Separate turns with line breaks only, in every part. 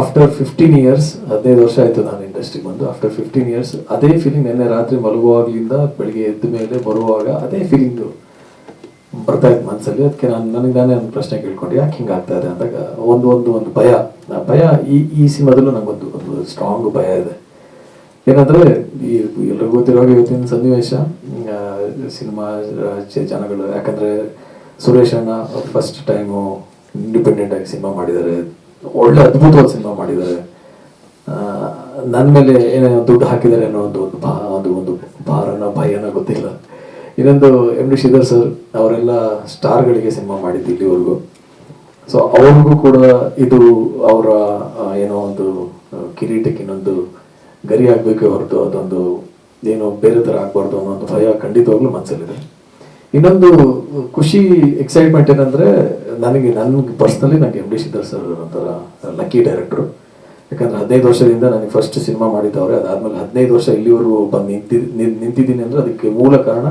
After fifteen years ಹದಿನೈದು ವರ್ಷ ಆಯಿತು ನಾನು ಇಂಡಸ್ಟ್ರಿಗೆ ಬಂದು. ಆಫ್ಟರ್ ಫಿಫ್ಟೀನ್ ಇಯರ್ಸ್ ಅದೇ ಫೀಲಿಂಗ್ ನಿನ್ನೆ ರಾತ್ರಿ ಮಲಗುವಾಗಲಿಂದ ಬೆಳಿಗ್ಗೆ ಎದ್ದ ಮೇಲೆ ಬರುವಾಗ ಅದೇ ಫೀಲಿಂಗು ಬರ್ತಾ ಇತ್ತು ಮನಸ್ಸಲ್ಲಿ ಅದಕ್ಕೆ ನಾನು ನನಗೆ ನಾನೇ ಒಂದು ಪ್ರಶ್ನೆ ಕೇಳ್ಕೊಂಡು, ಯಾಕೆ ಹಿಂಗೆ ಆಗ್ತಾ ಇದೆ ಅಂದಾಗ ಒಂದು ಒಂದು ಒಂದು ಭಯ. ಆ ಭಯ ಈ ಈ ಸಿನಿಮಾದಲ್ಲೂ ನನಗೊಂದು ಒಂದು ಸ್ಟ್ರಾಂಗ್ ಭಯ ಇದೆ. ಏನಂದ್ರೆ ಈ ಎಲ್ಲರಿಗೂ ಗೊತ್ತಿರೋ ಇವತ್ತಿನ ಸನ್ನಿವೇಶ ಸಿನಿಮಾ ಜನಗಳು. ಯಾಕಂದ್ರೆ ಸುರೇಶ್ ಅಣ್ಣ ಫಸ್ಟ್ ಟೈಮು ಇಂಡಿಪೆಂಡೆಂಟ್ ಆಗಿ ಸಿನಿಮಾ ಮಾಡಿದ್ದಾರೆ. ಒಳ್ಳೆ ಅದ್ಭುತವಾದ ಸಿನಿಮಾ ಮಾಡಿದ್ದಾರೆ. ನನ್ನ ಮೇಲೆ ಏನೇನೋ ದುಡ್ಡು ಹಾಕಿದ್ದಾರೆ ಅನ್ನೋ ಒಂದು ಒಂದು ಭಾ ಒಂದು ಒಂದು ಭಾರನ, ಭಯನ ಗೊತ್ತಿಲ್ಲ. ಇನ್ನೊಂದು ಎಂ ಡಿ ಶ್ರೀಧರ್ ಸರ್ ಅವರೆಲ್ಲ ಸ್ಟಾರ್ಗಳಿಗೆ ಸಿನಿಮಾ ಮಾಡಿದ್ದು ಇಲ್ಲಿವರೆಗೂ. ಸೊ ಅವ್ರಿಗೂ ಕೂಡ ಇದು ಅವರ ಏನೋ ಒಂದು ಕಿರೀಟಕ್ಕೆ ಇನ್ನೊಂದು ಗರಿ ಆಗಬೇಕೇ ಹೊರತು ಅದೊಂದು ಏನೋ ಬೇರೆ ಥರ ಆಗಬಾರ್ದು ಅನ್ನೋ ಒಂದು ಭಯ ಖಂಡಿತವಾಗ್ಲೂ ಮನಸ್ಸಲ್ಲಿದೆ ಇನ್ನೊಂದು ಖುಷಿ ಎಕ್ಸೈಟ್ಮೆಂಟ್ ಏನಂದ್ರೆ ನನಗೆ ನನಗೆ ಪರ್ಸ್ನಲಿ ನನಗೆ ಎಂ ಡಿ ಸಿದ್ದರ್ ಸರ್ ಒಂಥರ ಲಕ್ಕಿ ಡೈರೆಕ್ಟ್ರು ಯಾಕಂದ್ರೆ ಹದಿನೈದು ವರ್ಷದಿಂದ ನನಗೆ ಫಸ್ಟ್ ಸಿನಿಮಾ ಮಾಡಿದ್ದವ್ರೆ. ಅದಾದಮೇಲೆ ಹದಿನೈದು ವರ್ಷ ಇಲ್ಲಿವರೆಗೂ ಬಂದು ನಿಂತಿ ನಿಂತಿದ್ದೀನಿ ಅಂದ್ರೆ ಅದಕ್ಕೆ ಮೂಲ ಕಾರಣ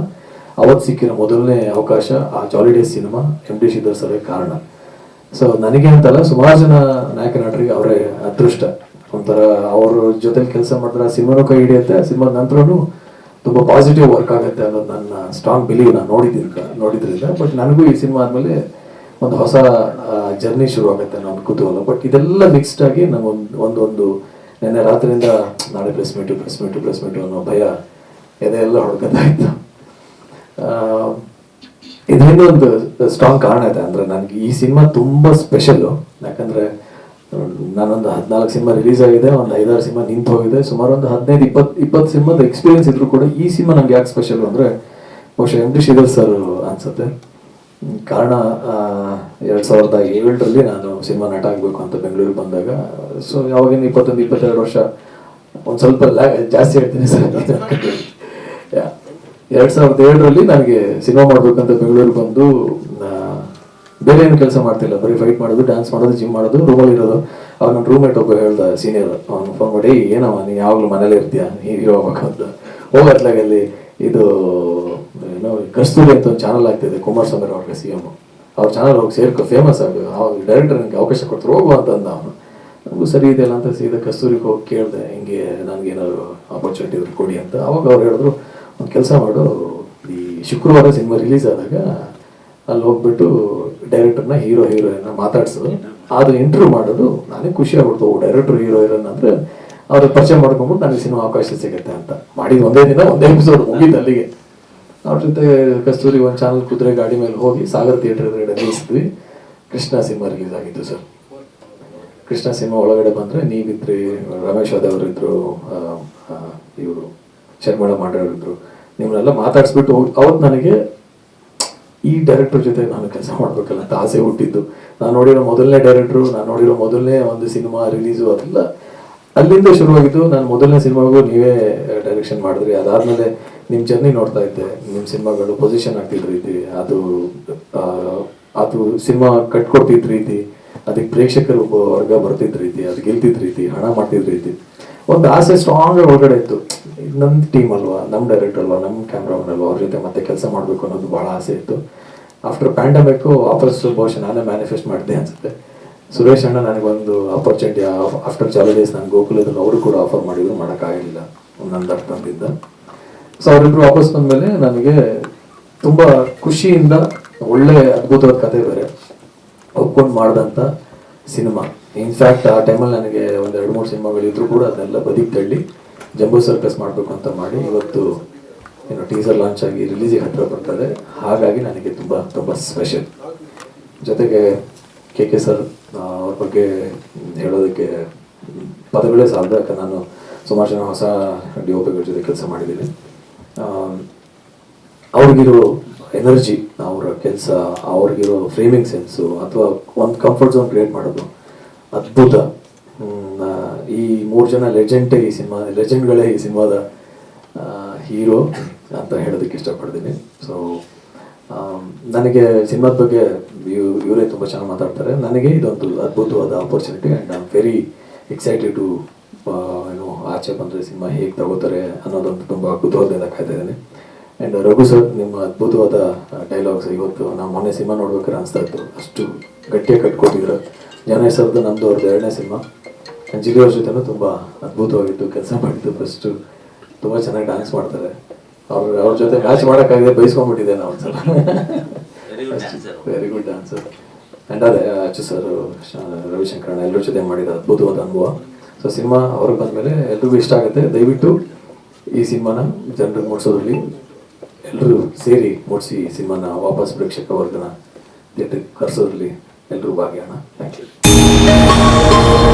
ಅವತ್ತು ಸಿಕ್ಕಿನ ಮೊದಲನೇ ಅವಕಾಶ ಆ Jolly Days cinema M D Sridhar sir ಕಾರಣ. ಸೊ ನನಗೆ ಅಂತಲ್ಲ ಸುಮಾರು ಜನ ನಾಯಕ ನಟರಿಗೆ ಅವರೇ ಅದೃಷ್ಟ. ಒಂಥರ ಅವ್ರ ಜೊತೆಲಿ ಕೆಲಸ ಮಾಡಿದ್ರೆ ಆ ಸಿನಿಮಾನು ಕೈ ಹಿಡಿಯುತ್ತೆ. ಸಿನಿಮಾದ ನಂತರನೂ ತುಂಬ ಪಾಸಿಟಿವ್ ವರ್ಕ್ ಆಗುತ್ತೆ ಅನ್ನೋದು ನನ್ನ ಸ್ಟ್ರಾಂಗ್ ಬಿಲೀವ್ ನಾನು ನೋಡಿದ್ದೀನಿ ನೋಡಿದ್ರಿಂದ. ಬಟ್ ನನಗೂ ಈ ಸಿನಿಮಾ ಆದಮೇಲೆ ಒಂದು ಹೊಸ ಜರ್ನಿ ಶುರು ಆಗುತ್ತೆ ಅನ್ನೋ ಒಂದು ಕುತೂಹಲ. ಬಟ್ ಇದೆಲ್ಲ ಮಿಕ್ಸ್ಡ್ ಆಗಿ ನಮಗೊಂದು ಒಂದೊಂದು ಒಂದು ನಿನ್ನೆ ರಾತ್ರಿಯಿಂದ ನಾಳೆ press meet press meet press meet ಅನ್ನೋ ಭಯ ಎದೆಲ್ಲ ಇತ್ತು. ಆ, ಒಂದು ಸ್ಟ್ರಾಂಗ್ ಕಾರಣ ಇದೆ. ಅಂದ್ರೆ ನನಗೆ ಈ ಸಿನಿಮಾ ತುಂಬಾ ಸ್ಪೆಷಲ್ ಯಾಕಂದ್ರೆ ನಾನೊಂದು ಹದಿನಾಲ್ಕು ಸಿನಿಮಾ ರಿಲೀಸ್ ಆಗಿದೆ ಒಂದು ಐದಾರು ಸಿನಿಮಾ ನಿಂತು ಹೋಗಿದೆ. ಸುಮಾರು ಒಂದು ಹದಿನೈದು ಇಪ್ಪತ್ತು ಇಪ್ಪತ್ತು ಸಿನಿಮಾದ ಎಕ್ಸ್ಪೀರಿಯನ್ಸ್ ಇದ್ರು ಕೂಡ ಈ ಸಿನಿಮಾ ನಂಗೆ ಯಾಕೆ ಸ್ಪೆಷಲ್ ಅಂದ್ರೆ ಬಹುಶಃ ಎಂ ಡಿ ಶ್ರೀಧರ್ ಸರ್ ಅನ್ಸುತ್ತೆ. ಕಾರಣ ಎರಡು ಸಾವಿರದ ಏಳರಲ್ಲಿ ನಾನು ಸಿನಿಮಾ ನಟ ಆಗಬೇಕು ಅಂತ ಬೆಂಗಳೂರಿಗೆ ಬಂದಾಗ ಸೊ ಯಾವಾಗಿನ ಇಪ್ಪತ್ತೊಂದು ಇಪ್ಪತ್ತೆರಡು ವರ್ಷ ಒಂದು ಸ್ವಲ್ಪ ಜಾಸ್ತಿ ಹೇಳ್ತೀನಿ ಸರ್. ಎರಡು ಸಾವಿರದ ಏಳರಲ್ಲಿ ನನಗೆ ಸಿನಿಮಾ ಮಾಡಬೇಕಂತ ಬೆಂಗಳೂರಿಗೆ ಬಂದು ಬೇರೆ ಏನು ಕೆಲಸ ಮಾಡ್ತಿಲ್ಲ. ಬರೀ ಫೈಟ್ ಮಾಡೋದು ಡ್ಯಾನ್ಸ್ ಮಾಡೋದು ಜಿಮ್ ಮಾಡೋದು ರೂಮಲ್ಲಿ ಇರೋದು. ಅವಾಗ ನನ್ನ ರೂಮ್ಮೇಟ್ ಒಬ್ಬ ಹೇಳ್ದ ಸೀನಿಯರ್ ಅವ್ನು ಫೋನ್ ಮಾಡಿ "ಏಯ್, ಏನವ ನೀನು ಯಾವಾಗಲೂ ಮನೇಲಿ ಇರ್ತೀಯ? ಹೀರೋ ಹೋಗ್ಬೇಕಂತ ಅಂತ. ಇದು ಏನೋ ಕಸ್ತೂರಿ ಅಂತ ಒಂದು ಚಾನಲ್ ಆಗ್ತಿದೆ ಕುಮಾರಸ್ವಾಮಿ ಅವ್ರಿಗೆ ಸಿ ಎಂ ಅವ್ರ ಚಾನಲ್ ಹೋಗಿ ಸೇರ್ಕೊ ಫೇಮಸ್ ಆಗ ಅವಾಗ ಡೈರೆಕ್ಟರ್ ನನಗೆ ಅವಕಾಶ ಕೊಡ್ತಾರೆ ಹೋಗುವ ಅಂತಂದ ಅವನು. ನನಗೂ ಸರಿ ಇದೆಯಲ್ಲ ಅಂತ ಸೀದಾ ಕಸ್ತೂರಿಗೆ ಹೋಗಿ ಕೇಳಿದೆ, ಹಿಂಗೆ ನನಗೆ ಏನಾದ್ರು ಆಪರ್ಚುನಿಟಿ ಇದ್ರೆ ಕೊಡಿ ಅಂತ. ಅವಾಗ ಅವ್ರು ಹೇಳಿದ್ರು, ಒಂದು ಕೆಲಸ ಮಾಡು, ಈ ಶುಕ್ರವಾರ ಸಿನಿಮಾ ರಿಲೀಸ್ ಆದಾಗ ಅಲ್ಲಿ ಹೋಗ್ಬಿಟ್ಟು ಡೈರೆಕ್ಟರ್ನ ಹೀರೋ ಹೀರೋಯಿನ್ನ ಮಾತಾಡ್ಸೋದು ಅದು ಇಂಟರ್ವ್ಯೂ ಮಾಡೋದು, ನಾನೇ ಖುಷಿ ಆಗ್ಬಿಡ್ತು ಡೈರೆಕ್ಟರ್ ಹೀರೋ ಹೀರೋಯಿನ್ ಅಂದರೆ ಅವ್ರಿಗೆ ಪರಿಚಯ ಮಾಡ್ಕೊಂಬಿಟ್ಟು ನನಗೆ ಸಿನಿಮಾ ಅವಕಾಶ ಸಿಗುತ್ತೆ ಅಂತ. ಮಾಡಿದ ಒಂದೇ ದಿನ, ಒಂದೇ ಎಪಿಸೋಡ್ ಮುಗಿದ ಅಲ್ಲಿಗೆ. ಅವ್ರ ಜೊತೆ ಕಸ್ತೂರಿ ಒಂದು ಚಾನಲ್ ಕುದುರೆ ಗಾಡಿ ಮೇಲೆ ಹೋಗಿ ಸಾಗರ್ ಥಿಯೇಟರ್ ಎದುರುಗಡೆ ನಿಲ್ಲಿಸಿದ್ವಿ ಕೃಷ್ಣ ಸಿನಿಮಾ ರಿಲೀಸ್ ಆಗಿತ್ತು ಸರ್. ಕೃಷ್ಣ ಸಿನಿಮಾ ಒಳಗಡೆ ಬಂದ್ರೆ ನೀವಿದ್ರಿ ರಮೇಶ್ ಅವರು ಇದ್ರು ಇವರು, ಶರ್ಮಳ ಮಾಡೋರಿದ್ರು ನಿಮ್ಮನ್ನೆಲ್ಲ ಮಾತಾಡಿಸ್ಬಿಟ್ಟು ಹೋಗಿ ಅವತ್ತು ನನಗೆ ಈ ಡೈರೆಕ್ಟರ್ ಜೊತೆ ನಾನು ಕೆಲಸ ಮಾಡ್ಬೇಕಲ್ಲ ಅಂತ ಆಸೆ ಹುಟ್ಟಿದ್ದು. ನಾನು ನೋಡಿರೋ ಮೊದಲನೇ ಡೈರೆಕ್ಟ್ರು ನಾನು ನೋಡಿರೋ ಮೊದಲನೇ ಒಂದು ಸಿನಿಮಾ ರಿಲೀಸು ಅದೆಲ್ಲ ಅಲ್ಲಿಂದ ಶುರುವಾಗಿದ್ದು, ನಾನು ಮೊದಲನೇ ಸಿನಿಮಾಗೂ ನೀವೇ ಡೈರೆಕ್ಷನ್ ಮಾಡಿದ್ರಿ. ಅದಾದ್ಮೇಲೆ ನಿಮ್ಮ ಜರ್ನಿ ನೋಡ್ತಾ ಇದ್ದೆ. ನಿಮ್ಮ ಸಿನಿಮಾಗಳು ಪೊಸಿಷನ್ ಆಗ್ತಿದ್ದ ರೀತಿ, ಅದು ಅದು ಸಿನಿಮಾ ಕಟ್ಕೊಡ್ತಿದ್ದ ರೀತಿ, ಅದಕ್ಕೆ ಪ್ರೇಕ್ಷಕರು ವರ್ಗ ಬರ್ತಿದ್ದ ರೀತಿ, ಅದು ಗೆಲ್ತಿದ್ದ ರೀತಿ, ಹಣ ಮಾಡ್ತಿದ್ದ ರೀತಿ. ಒಂದು ಆಸೆ ಸ್ಟ್ರಾಂಗ್ ಒಳಗಡೆ ಇತ್ತು. ನಮ್ಮ ಟೀಮ್ ಅಲ್ವಾ ನಮ್ಮ ಡೈರೆಕ್ಟರ್ ಅಲ್ವಾ ನಮ್ಮ ಕ್ಯಾಮ್ರಾಮನ್ ಅಲ್ವಾ, ಅವ್ರ ಜೊತೆ ಮತ್ತೆ ಕೆಲಸ ಮಾಡಬೇಕು ಅನ್ನೋದು ಬಹಳ ಆಸೆ ಇತ್ತು. ಆಫ್ಟರ್ ಪ್ಯಾಂಡಮಿಕ್ ವಾಪಸ್ ಬಹುಶಃ ನಾನೇ ಮ್ಯಾನಿಫೆಸ್ಟ್ ಮಾಡಿದೆ ಅನ್ಸುತ್ತೆ. ಸುರೇಶ್ ಅಣ್ಣ ನನಗೊಂದು ಆಪರ್ಚುನಿಟಿ ಆಫ್ಟರ್ ಡೇಸ್ ನಾನು ಗೋಕುಲದಲ್ಲಿ ಅವರು ಕೂಡ ಆಫರ್ ಮಾಡಿದ್ರು ಮಾಡೋಕ್ಕಾಗಲಿಲ್ಲ ನನ್ನ ಅರ್ಥದಿಂದ ಸೊ ಅವರಿಬ್ರು ವಾಪಸ್ ಬಂದ್ಮೇಲೆ ನನಗೆ ತುಂಬಾ ಖುಷಿಯಿಂದ ಒಳ್ಳೆ ಅದ್ಭುತವಾದ ಕತೆ ಬೇರೆ. ಒಪ್ಕೊಂಡು ಮಾಡಿದಂಥ ಸಿನಿಮಾ. ಇನ್ಫ್ಯಾಕ್ಟ್ ಆ ಟೈಮಲ್ಲಿ ನನಗೆ ಒಂದು ಎರಡು ಮೂರು ಸಿನಿಮಾಗಳು ಇದ್ರು ಕೂಡ ಅದನ್ನೆಲ್ಲ ಬದಿಗೆ ತಳ್ಳಿ ಜಂಬೂ ಸರ್ಕಸ್ ಮಾಡಬೇಕು ಅಂತ ಮಾಡಿ ಇವತ್ತು ಏನು ಟೀಸರ್ ಲಾಂಚ್ ಆಗಿ ರಿಲೀಸಿಗೆ ಹತ್ರ ಬರ್ತದೆ ಹಾಗಾಗಿ ನನಗೆ ತುಂಬ ತುಂಬ ಸ್ಪೆಷಲ್ ಜೊತೆಗೆ ಕೆ ಕೆ ಸರ್ ಅವ್ರ ಬಗ್ಗೆ ಹೇಳೋದಕ್ಕೆ ಪದಗಳೇ ಸಾಲದ ಯಾಕಂದ್ರೆ ನಾನು ಸುಮಾರು ಜನ ಹೊಸ ಡಿ ಒ ಜೊತೆ ಕೆಲಸ ಮಾಡಿದ್ದೀನಿ. ಅವ್ರಿಗಿರೋ ಎನರ್ಜಿ, ಅವರ ಕೆಲಸ, ಅವ್ರಿಗಿರೋ ಫ್ರೇಮಿಂಗ್ ಸೆನ್ಸು ಅಥವಾ ಒಂದು ಕಂಫರ್ಟ್ ಝೋನ್ ಕ್ರಿಯೇಟ್ ಮಾಡೋದು ಅದ್ಭುತ. ಈ ಮೂರು ಜನ ಲೆಜೆಂಡೇ ಈ ಸಿನಿಮಾ ಲೆಜೆಂಡ್ಗಳೇ ಈ ಸಿನಿಮಾದ ಹೀರೋ ಅಂತ ಹೇಳೋದಕ್ಕೆ ಇಷ್ಟಪಡ್ತೀನಿ. ಸೊ ನನಗೆ ಸಿನಿಮಾದ ಬಗ್ಗೆ ಇವ್- ಇವರೇ ತುಂಬ ಚೆನ್ನಾಗಿ ಮಾತಾಡ್ತಾರೆ. ನನಗೆ ಇದೊಂದು ಅದ್ಭುತವಾದ opportunity and I am very excited to ಆಚೆ ಬಂದರೆ ಸಿನಿಮಾ ಹೇಗೆ ತಗೋತಾರೆ ಅನ್ನೋದೊಂದು ತುಂಬ ಕುತೂಹಲದಿಂದ ಕಾಯ್ತಾ ಇದ್ದೀನಿ. ಆ್ಯಂಡ್ ರಘು ಸರ್ ನಿಮ್ಮ ಅದ್ಭುತವಾದ ಡೈಲಾಗ್ಸ್ ಇವತ್ತು ನಾವು ಮೊನ್ನೆ ಸಿನಿಮಾ ನೋಡ್ಬೇಕಾದ್ರೆ ಅನಿಸ್ತಾ ಇತ್ತು. ಅಷ್ಟು ಗಟ್ಟಿಯಾಗಿ ಕಟ್ಕೊಟ್ಟಿದ್ರು ಜನ ಸರ್ದು ನಮ್ಮದು ಅವ್ರದ್ದು ಎರಡನೇ ಸಿನಿಮಾ. ಜಿಗಿ ಅವ್ರ ಜೊತೆ ತುಂಬ ಅದ್ಭುತವಾಗಿತ್ತು ಕೆಲಸ ಮಾಡಿದ್ದು ಫಸ್ಟು ತುಂಬ ಚೆನ್ನಾಗಿ ಡ್ಯಾನ್ಸ್ ಮಾಡ್ತಾರೆ. ಅವ್ರ ಅವ್ರ ಜೊತೆ ಮ್ಯಾಚ್ ಮಾಡೋಕ್ಕಾಗದೆ ಬಯಸ್ಕೊಂಡ್ಬಿಟ್ಟಿದ್ದೆ ನಾವು ಒಂದ್ಸಲ. ವೆರಿ ಗುಡ್ ಡ್ಯಾನ್ಸರ್ ಆ್ಯಂಡ್ ಅದೇ ಅಚ್ಚು ಸರ್ ರವಿಶಂಕರಣ್ಣ ಎಲ್ಲರ ಜೊತೆ ಮಾಡಿದ ಅದ್ಭುತವಾದ ಅನುಭವ. ಸೊ ಸಿನಿಮಾ ಅವ್ರಿಗೆ ಬಂದಮೇಲೆ ಎಲ್ರಿಗೂ ಇಷ್ಟ ಆಗುತ್ತೆ. ದಯವಿಟ್ಟು ಈ ಸಿನಿಮಾನ ಜನರಿಗೆ ಮೂಡಿಸೋದ್ರಲ್ಲಿ ಎಲ್ಲರೂ ಸೇರಿ ಮೂಡಿಸಿ ಈ ಸಿನಿಮಾನ ವಾಪಸ್ ಪ್ರೇಕ್ಷಕ ವರ್ಗನ ಥಿಯೇಟ್ರಿಗೆ ಕರೆಸೋದ್ರಲ್ಲಿ ಎಲ್ಲರೂ ಭಾಗಿಯಾಣ ಥ್ಯಾಂಕ್ ಯು